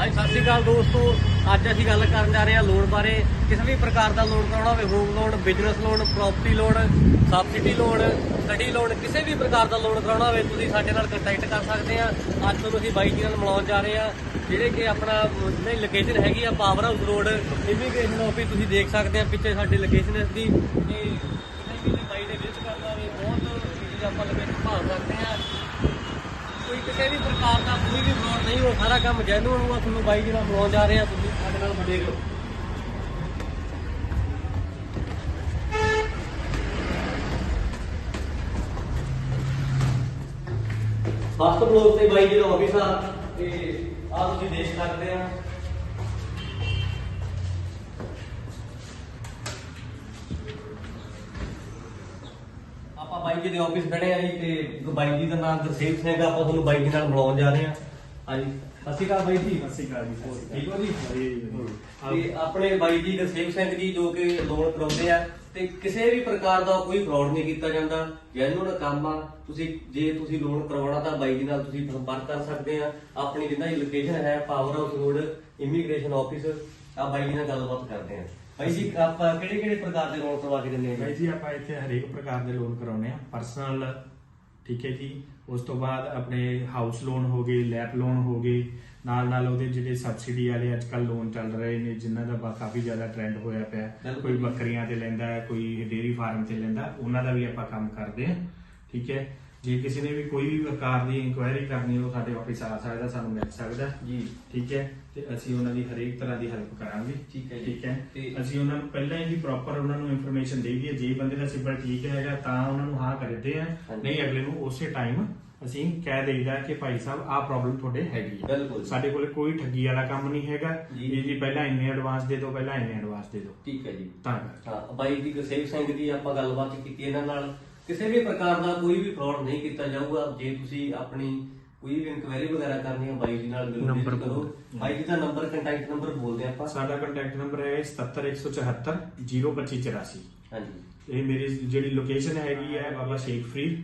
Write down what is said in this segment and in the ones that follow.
ਹਾਂਜੀ, ਸਤਿ ਸ਼੍ਰੀ ਅਕਾਲ ਦੋਸਤੋ। ਅੱਜ ਅਸੀਂ ਗੱਲ ਕਰਨ ਜਾ ਰਹੇ ਹਾਂ ਲੋਨ ਬਾਰੇ। ਕਿਸੇ ਵੀ ਪ੍ਰਕਾਰ ਦਾ ਲੋਨ ਕਰਾਉਣਾ ਹੋਵੇ home loan business loan property loan subsidy loan study loan ਕਿਸੇ ਵੀ ਪ੍ਰਕਾਰ ਦਾ ਲੋਨ ਕਰਾਉਣਾ ਹੋਵੇ, ਤੁਸੀਂ ਸਾਡੇ ਨਾਲ ਕੰਟੈਕਟ ਕਰ ਸਕਦੇ ਆ ਅੱਜ ਤੁਹਾਨੂੰ ਅਸੀਂ ਬਾਈ ਜੀ ਨਾਲ ਮਿਲਾਉਣ ਜਾ ਰਹੇ ਆ ਜਿਹੜੇ ਕਿ ਆਪਣਾ ਜਿਹੜੀ ਲੋਕੇਸ਼ਨ ਹੈਗੀ ਆ power house road immigration office ਤੁਸੀਂ ਦੇਖ ਸਕਦੇ ਆ ਪਿੱਛੇ ਸਾਡੀ ਲੋਕੇਸ਼ਨ ਇਸ ਦੀ ਤੇ ਕਿਸੇ ਵੀ ਬਾਈ ਦੇ ਵਿਜ਼ਿਟ ਕਰਨਾ ਹੋਵੇ ਬਹੁਤ ਚੀਜ਼ ਆਪਾਂ ਲੋਕੇਸ਼ਨ ਭਾਲ ਸਕਦੇ ਆ ਕਿਸੇ ਵੀ ਪ੍ਰਕਾਰ ਦਾ ਕੋਈ ਵੀ ਫਰਾਡ ਨਹੀਂ ਹੋ ਸਾਰਾ ਕੰਮ ਜੈਨੂਨ ਹੋਊਗਾ, ਤੁਹਾਨੂੰ ਬਾਈ ਜੀ ਨਾਲ ਜਾ ਰਹੇ ਆ, ਤੁਸੀਂ ਸਾਡੇ ਨਾਲ ਬਣੇ ਰਹੋ। ਫਸਟ ਫਲੋਰ ਤੇ ਬਾਈ ਜੀ ਦਾ ਆਫਿਸ ਆ, ਤੇ ਆ ਤੁਸੀਂ ਦੇਖ ਸਕਦੇ ਆ। ਆਪਾਂ ਬਾਈ ਜੀ ਦੇ ਆਫਿਸ ਖੜੇ ਆ ਜੀ ਤੇ ਬਾਈ ਜੀ ਦਾ ਨਾਮ ਗੁਰਸੇਵ ਸਿੰਘ ਆ ਆਪਾਂ ਤੁਹਾਨੂੰ ਬਾਈ ਜੀ ਨਾਲ ਮਿਲਾਉਣ ਜਾ ਰਹੇ ਆ। ਹਾਂਜੀ ਸਤਿ ਸ਼੍ਰੀ ਅਕਾਲ ਬਾਈ ਜੀ। ਸਤਿ ਸ਼੍ਰੀ ਅਕਾਲ ਜੀ ਠੀਕ ਹੋ ਜੀ? ਤੇ ਆਪਣੇ ਬਾਈ ਜੀ ਗੁਰਸੇਵ ਸਿੰਘ ਜੀ ਜੋ ਕਿ ਲੋਨ ਕਰਾਉਂਦੇ ਆ ਤੇ ਕਿਸੇ ਵੀ ਪ੍ਰਕਾਰ ਦਾ ਕੋਈ ਫਰਾਡ ਨਹੀਂ ਕੀਤਾ ਜਾਂਦਾ ਜੈਨੂਨ ਕੰਮ ਆ। ਤੁਸੀਂ ਜੇ ਤੁਸੀਂ ਲੋਨ ਕਰਵਾਉਣਾ ਤਾਂ ਬਾਈ ਜੀ ਨਾਲ ਤੁਸੀਂ ਸੰਪਰਕ ਕਰ ਸਕਦੇ ਆ। ਆਪਣੀ ਜਿੰਨਾ ਦੀ ਲੋਕੇਸ਼ਨ ਹੈ power house road immigration office ਆ ਬਾਈ ਜੀ ਨਾਲ ਗੱਲਬਾਤ ਕਰਦੇ ਆ ਬਾਈ ਜੀ ਆਪਾਂ ਕਿਹੜੇ ਕਿਹੜੇ ਪ੍ਰਕਾਰ ਦੇ ਲੋਨ ਕਰਵਾ ਕੇ ਦਿੰਦੇ ਆ ਭਾਈ ਜੀ ਆਪਾਂ ਇੱਥੇ ਹਰੇਕ ਪ੍ਰਕਾਰ ਦੇ ਲੋਨ ਕਰਾਉਨੇ ਆ ਪਰਸਨਲ ਠੀਕ ਹੈ ਜੀ। ਉਸ ਤੋਂ ਬਾਅਦ ਆਪਣੇ ਹਾਊਸ ਲੋਨ ਹੋ ਗਏ ਲੈਪ ਲੋਨ ਹੋ ਗਏ। ਨਾਲ ਨਾਲ ਉਹਦੇ ਜਿਹੜੇ ਸਬਸਿਡੀ ਵਾਲੇ ਅੱਜ ਕੱਲ ਲੋਨ ਚੱਲ ਰਹੇ ਨੇ ਜਿਨ੍ਹਾਂ ਦਾ ਬਾ- ਕਾਫੀ ਜ਼ਿਆਦਾ ਟ੍ਰੈਂਡ ਹੋਇਆ ਪਿਆ। ਕੋਈ। ਬੱਕਰੀਆਂ ਤੇ ਲੈਂਦਾ ਕੋਈ ਡੇਅਰੀ ਫਾਰਮ ਤੇ ਲੈਂਦਾ ਉਹਨਾਂ ਦਾ ਵੀ ਆਪਾਂ ਕੰਮ ਕਰਦੇ ਆ ਠੀਕ ਹੈ। ਜੇ ਕਿਸੇ ਨੇ ਵੀ ਕੋਈ ਵੀ ਪ੍ਰਕਾਰ ਦੀ ਇਨਕੁਆਇਰੀ ਕਰਨੀ ਹੋ ਸਾਡੇ ਆਫਿਸ ਆ ਸਕਦਾ ਸਾਨੂੰ ਮਿਲ ਸਕਦਾ ਜੀ। ਠੀਕ ਹੈ? ਤੇ ਅਸੀਂ ਉਹਨਾਂ ਦੀ ਹਰੇਕ ਤਰ੍ਹਾਂ ਦੀ ਹੈਲਪ ਕਰਾਂਗੇ। ਠੀਕ ਹੈ ਜੀ। ਠੀਕ ਹੈ? ਤੇ- ਅਸੀਂ ਉਹਨਾਂ ਨੂੰ ਪਹਿਲਾਂ ਹੀ ਪ੍ਰੋਪਰ ਉਹਨਾਂ ਨੂੰ ਇਨਫੋਰਮੇਸ਼ਨ ਦੇ ਦਈਏ। ਜੇ ਬੰਦੇ ਦਾ ਸਿਬਲ ਠੀਕ ਹੈਗਾ ਤਾਂ ਉਹਨਾਂ ਨੂੰ ਹਾਂ ਕਰਦੇ ਆ। ਹਾਂਜੀ। ਨਹੀਂ ਅਗਲੇ ਨੂੰ ਉਸੇ ਟਾਈਮ ਅਸੀਂ ਕਹਿ ਦੇਈਦਾ ਕਿ ਭਾਈ ਸਾਹਿਬ ਆਹ ਪ੍ਰੋਬਲਮ ਤੁਹਾਡੇ ਹੈਗੀ ਹੈ। ਬਿਲਕੁਲ। ਸਾਡੇ ਕੋਲੇ ਕੋਈ ਠੱਗੀ ਵਾਲਾ ਕੰਮ ਨਹੀਂ ਹੈਗਾ। ਜੀ। ਜੀ ਜੀ ਪਹਿਲਾਂ ਇੰਨੇ ਐਡਵਾਂਸ ਦੇ ਦਿਓ ਪਹਿਲਾਂ ਇੰਨੇ ਐਡਵਾਂਸ ਦੇ ਦਿਓ ਠੀਕ ਹੈ ਜੀ। ਤਾਂ ਕਰਕੇ। ਹਾਂ ਬਾਈ ਜੀ ਗੁਰਸੇਵ ਸਿੰਘ ਦੀ ਆਪਾਂ ਗੱਲਬਾਤ ਕੀਤੀ ਇਹਨਾਂ ਨਾਲ। ਕਿਸੇ ਵੀ ਪ੍ਰਕਾਰ ਦਾ ਕੋਈ ਵੀ ਫਰਾਡ ਨਹੀਂ ਕੀਤਾ ਜਾਊਗਾ ਜੇ ਤੁਸੀਂ ਆਪਣੀ ਕੋਈ ਵੀ ਇਨਕੁਆਇਰੀ ਵਗੈਰਾ ਕਰਨੀ ਹੈ ਬਾਈ ਜੀ ਨਾਲ ਮਿਲੋ ਨੰਬਰ ਵਿਜ਼ਿਟ ਕਰੋ। ਬਾਈ ਜੀ ਦਾ ਨੰਬਰ ਕੰਟੈਕਟ ਨੰਬਰ ਬੋਲਦੇ ਆਪਾਂ। ਸਾਡਾ ਕੰਟੈਕਟ ਨੰਬਰ ਹੈ 77174 02584 ਹਾਂਜੀ। ਇਹ ਮੇਰੀ ਜਿਹੜੀ ਲੋਕੇਸ਼ਨ ਹੈਗੀ ਹੈ ਬਾਬਾ ਸ਼ੇਖ ਫਰੀਦ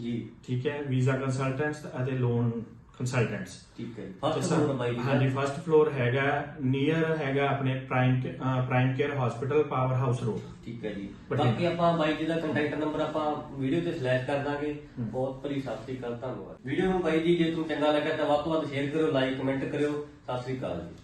ਜੀ। ਠੀਕ ਹੈ ਵੀਜ਼ਾ ਕੰਸਲਟੈਂਟਸ ਅਤੇ ਲੋਨ ਕੰਸਲਟੈਂਟਸ ਠੀਕ ਹੈ ਫਸਟ ਫਲੋਰ ਬਾਈ ਜੀ ਦਾ। ਹਾਂਜੀ ਫਸਟ ਫਲੋਰ ਹੈਗਾ ਨੀਅਰ ਹੈਗਾ ਆਪਣੇ prime prime care hospital power house road ਠੀਕ ਹੈ ਜੀ। ਬਾਕੀ ਆਪਾਂ ਬਾਈ ਜੀ ਦਾ ਕੰਟੈਕਟ ਨੰਬਰ ਆਪਾਂ ਵੀਡੀਓ ਤੇ ਸਲੈਸ਼ ਕਰ ਦਾਂਗੇ। ਬਹੁਤ ਭਰੀ ਸਤਿ ਸ੍ਰੀ ਅਕਾਲ ਧੰਨਵਾਦ। ਵੀਡੀਓ ਨੂੰ ਬਾਈ ਜੀ ਜੇ ਤੁਹਾਨੂੰ ਚੰਗਾ ਲੱਗਾ ਤਾਂ ਵੱਧ ਤੋਂ ਵੱਧ ਸ਼ੇਅਰ ਕਰਿਓ ਲਾਈਕ ਕਮੈਂਟ ਕਰਿਓ। ਸਤਿ ਸ੍ਰੀ ਅਕਾਲ ਜੀ।